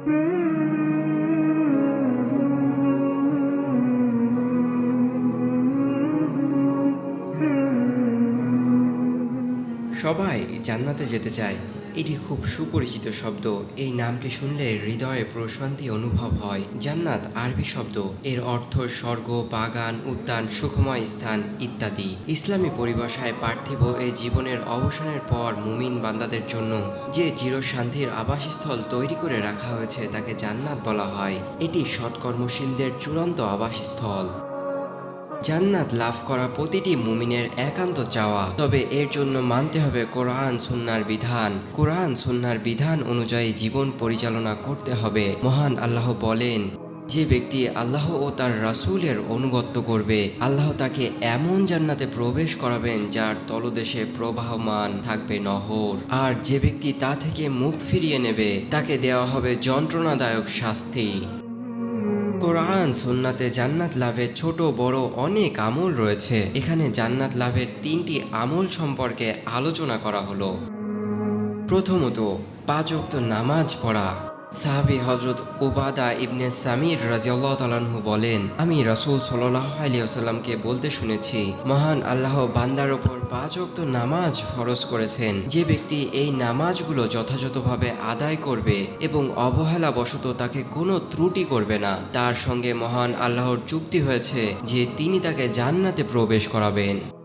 সবাই জান্নাতে যেতে চায়। এটি খুব সুপরিচিত শব্দ। এই নামটি শুনলে হৃদয়ে প্রশান্তি অনুভব হয়। জান্নাত আরবি শব্দ। এর অর্থ স্বর্গ, বাগান, উদ্যান, সুখময় স্থান ইত্যাদি। ইসলামী পরিভাষায় পার্থিব এই জীবনের অবসানের পর মুমিন বান্দাদের জন্য যে চিরশান্তির আবাসস্থল তৈরি করে রাখা হয়েছে তাকে জান্নাত বলা হয়। এটি সৎকর্মশীলদের চূড়ান্ত আবাসস্থল। জান্নাত লাভ করা প্রতিটি মুমিনের একান্ত চাওয়া। তবে এর জন্য মানতে হবে কোরআন সুন্নার বিধান। কোরআন সুন্নার বিধান অনুযায়ী জীবন পরিচালনা করতে হবে। মহান আল্লাহ বলেন, যে ব্যক্তি আল্লাহ ও তার রাসূলের অনুগত্য করবে, আল্লাহ তাকে এমন জান্নাতে প্রবেশ করাবেন যার তলদেশে প্রবাহমান থাকবে নহর। আর যে ব্যক্তি তা থেকে মুখ ফিরিয়ে নেবে, তাকে দেওয়া হবে যন্ত্রণাদায়ক শাস্তি। কোরআন, সুন্নাতে জান্নাত লাভের ছোট, বড় অনেক আমল রয়েছে। এখানে জান্নাত লাভের তিনটি আমল সম্পর্কে আলোচনা করা হলো। প্রথমত, পাঁচ নামাজ পড়া। সাহাবি হজরত ওবাদা ইবনে সামির রাজিয়াল্লাহ তালাহু বলেন, আমি রাসূল সাল্লাহ আলিয়াকে বলতে শুনেছি, মহান আল্লাহ বান্দার ওপর পাঁচ ওয়াক্ত নামাজ ফরজ করেছেন। যে ব্যক্তি এই নামাজগুলো যথাযথভাবে আদায় করবে এবং অবহেলা বশত তাকে কোনো ত্রুটি করবে না, তার সঙ্গে মহান আল্লাহর চুক্তি হয়েছে যে তিনি তাকে জান্নাতে প্রবেশ করাবেন।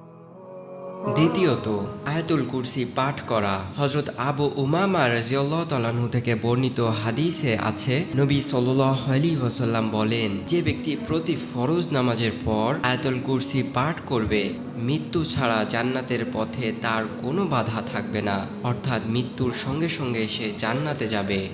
দ্বিতীয়ত, আয়াতুল কুরসি পাঠ করা। হজরত আবু উমামা রাজিউল্লাহ থেকে বর্ণিত হাদিসে আছে, নবী সাল্লাহ আলী ওয়াসাল্লাম বলেন, যে ব্যক্তি প্রতি ফরজ নামাজের পর আয়াতুল কুরসি পাঠ করবে, মৃত্যু ছাড়া জান্নাতের পথে তার কোনো বাধা থাকবে না। অর্থাৎ মৃত্যুর সঙ্গে সঙ্গে সে জান্নাতে যাবে।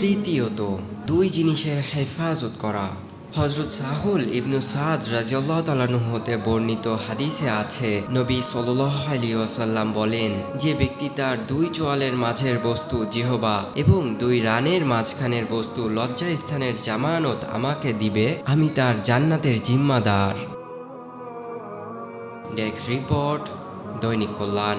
তৃতীয়ত, দুই জিনিসের হেফাজত করা। হজরত সাহুল ইবনু সাদ রাজিউল্লাহ তালানু হতে বর্ণিত হাদিসে আছে, নবী সাল্লাহ আলী ওয়াসাল্লাম বলেন, যে ব্যক্তি তার দুই চোয়ালের মাঝের বস্তু জিহবা এবং দুই রানের মাঝখানের বস্তু লজ্জা স্থানের জামানত আমাকে দিবে, আমি তার জান্নাতের জিম্মাদার। ডেস্ক রিপোর্ট, দৈনিক কল্যাণ।